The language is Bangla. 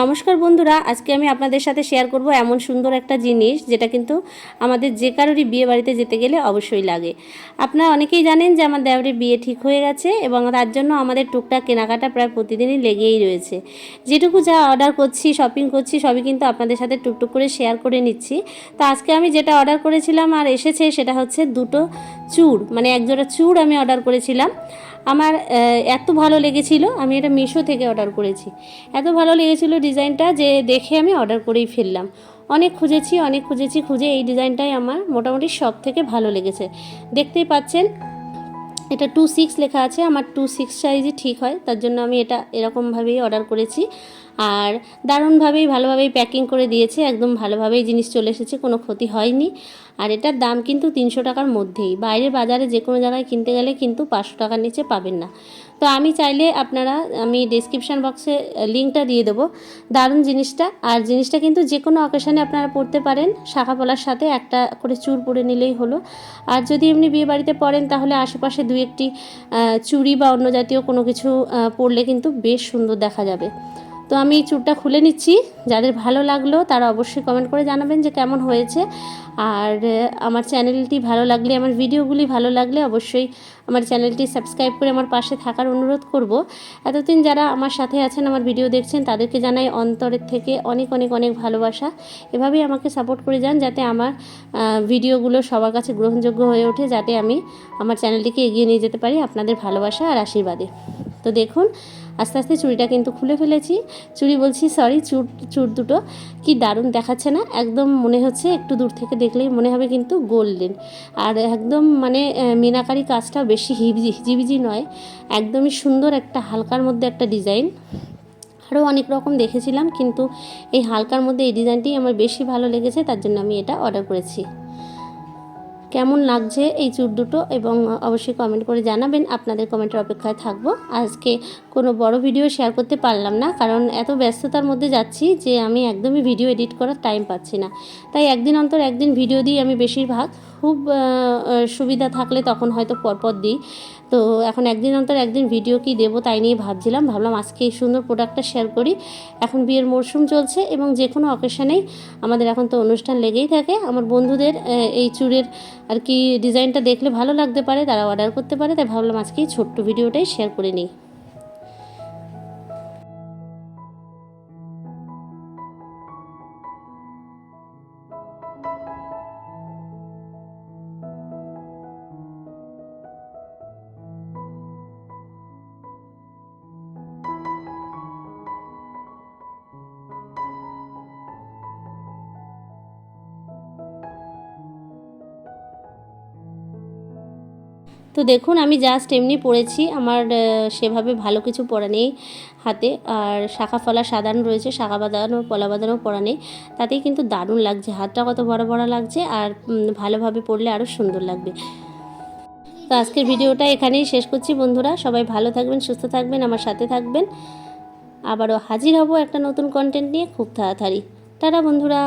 নমস্কার বন্ধুরা, আজকে আমি আপনাদের সাথে শেয়ার করব এমন সুন্দর একটা জিনিস যেটা কিন্তু আমাদের যে কারোরই বিয়ে বাড়িতে যেতে গেলে অবশ্যই লাগে। আপনারা অনেকেই জানেন যে আমার দেওয়ারের বিয়ে ঠিক হয়ে গেছে এবং তার জন্য আমাদের টুকটাক কেনাকাটা প্রায় প্রতিদিনই লেগেই রয়েছে। যেটুকু যা অর্ডার করছি শপিং করছি, সবই কিন্তু আপনাদের সাথে টুকটুক করে শেয়ার করে নিচ্ছি। তো আজকে আমি যেটা অর্ডার করেছিলাম আর এসেছে সেটা হচ্ছে দুটো চূড় মানে একজোড়া চূড় আমি অর্ডার করেছিলাম। আমার এত ভালো লেগেছিল, আমি এটা মিশো থেকে অর্ডার করেছি। এত ভালো লেগেছিল ডিজাইনটা যে দেখে আমি অর্ডার করেই ফেললাম। অনেক খুঁজেছি অনেক খুঁজেছি, খুঁজে এই ডিজাইনটাই আমার মোটামুটি সব থেকে ভালো লেগেছে। দেখতেই পাচ্ছেন এটা টু সিক্স লেখা আছে, আমার টু সিক্স সাইজই ঠিক হয়, তার জন্য আমি এটা এরকমভাবেই অর্ডার করেছি। আর দারুণভাবেই, ভালোভাবেই প্যাকিং করে দিয়েছে, একদম ভালোভাবেই জিনিস চলে এসেছে, কোনো ক্ষতি হয়নি। আর এটার দাম কিন্তু তিনশো টাকার মধ্যেই বাইরে বাজারে যে কোনো জায়গায় কিনতে গেলে কিন্তু পাঁচশো টাকার নিচে পাবেন না। তো আমি চাইলে আপনারা, আমি ডিসক্রিপশান বক্সে লিঙ্কটা দিয়ে দেবো। দারুণ জিনিসটা। আর জিনিসটা কিন্তু যে কোনো অকেশানে আপনারা পড়তে পারেন। শাখা পলার সাথে একটা করে চুর পরে নিলেই হলো। আর যদি এমনি বিয়ে বাড়িতে পড়েন, তাহলে আশেপাশে দু একটি চুড়ি বা অন্য জাতীয় কোনো কিছু পরলে কিন্তু বেশ সুন্দর দেখা যাবে। তো আমি চুরটা খুলে নিচ্ছি। যাদের ভালো লাগল তারা অবশ্যই কমেন্ট করে জানাবেন যে কেমন হয়েছে। আর আমার চ্যানেলটি ভালো লাগলে, আমার ভিডিওগুলি ভালো লাগলে অবশ্যই আমার চ্যানেলটি সাবস্ক্রাইব করে আমার পাশে থাকার অনুরোধ করব। এতদিন যারা আমার সাথে আছেন, আমার ভিডিও দেখছেন, তাদেরকে জানাই অন্তরের থেকে অনেক অনেক অনেক ভালোবাসা। এভাবেই আমাকে সাপোর্ট করে যান যাতে আমার ভিডিওগুলো সবার কাছে গ্রহণযোগ্য হয়ে ওঠে, যাতে আমি আমার চ্যানেলটিকে এগিয়ে নিয়ে যেতে পারি আপনাদের ভালোবাসা আর আশীর্বাদে। তো দেখুন আস্তে আস্তে চুড়িটা কিন্তু খুলে ফেলেছি। চুড়ি বলছি সরি চুর চুর দুটো। কি দারুণ দেখাচ্ছে না? একদম মনে হচ্ছে একটু দূর থেকে দেখলেই মনে হবে কিন্তু গোল্ডেন। আর একদম মানে মিনাকারি কাজটা বেশি হিবজি, হিজিবিজি নয়, একদমই সুন্দর একটা হালকার মধ্যে একটা ডিজাইন। আরও অনেক রকম দেখেছিলাম, কিন্তু এই হালকার মধ্যে এই ডিজাইনটি আমার বেশি ভালো লেগেছে, তার জন্য আমি এটা অর্ডার করেছি। কেমন লাগছে এই চুর দুটো এবং অবশ্যই কমেন্ট করে জানাবেন। আপনাদের কমেন্টের অপেক্ষায় থাকব। আজকে কোনো বড় ভিডিও শেয়ার করতে পারলাম না, কারণ এত ব্যস্ততার মধ্যে যাচ্ছি যে আমি একদমই ভিডিও এডিট করার টাইম পাচ্ছি না। তাই একদিন অন্তর একদিন ভিডিও দিই আমি বেশিরভাগ। খুব সুবিধা থাকলে তখন হয়তো পরপর দিই। তো এখন একদিন অন্তর একদিন ভিডিও কি দেবো তাই নিয়ে ভাবছিলাম। ভাবলাম আজকে এই সুন্দর প্রোডাক্টটা শেয়ার করি। এখন বিয়ের মরশুম চলছে এবং যে কোনো অকেশনেই আমাদের এখন তো অনুষ্ঠান লেগেই থাকে। আমার বন্ধুদের এই চুড়ের আর কি ডিজাইনটা দেখলে ভালো লাগতে পারে, তারা অর্ডার করতে পারে, তাই ভাবলাম আজকে এই ছোট্ট ভিডিওটাই শেয়ার করে নিই। তো দেখুন, আমি জাস্ট এমনি পড়েছি। আমার সেভাবে ভালো কিছু পড়া নেই হাতে। আর শাখা ফলা সাধারণ রয়েছে, শাখা বাঁধানো, পলা বাঁধানো পড়া নেই। তাতেই কিন্তু দারুণ লাগছে, হাতটা কত বড় বড় লাগছে আর ভালোভাবে পড়লে আরও সুন্দর লাগবে। তো আজকের ভিডিওটা এখানেই শেষ করছি বন্ধুরা। সবাই ভালো থাকবেন, সুস্থ থাকবেন, আমার সাথে থাকবেন। আবারও হাজির হব একটা নতুন কন্টেন্ট নিয়ে খুব তাড়াতাড়ি। টাটা বন্ধুরা।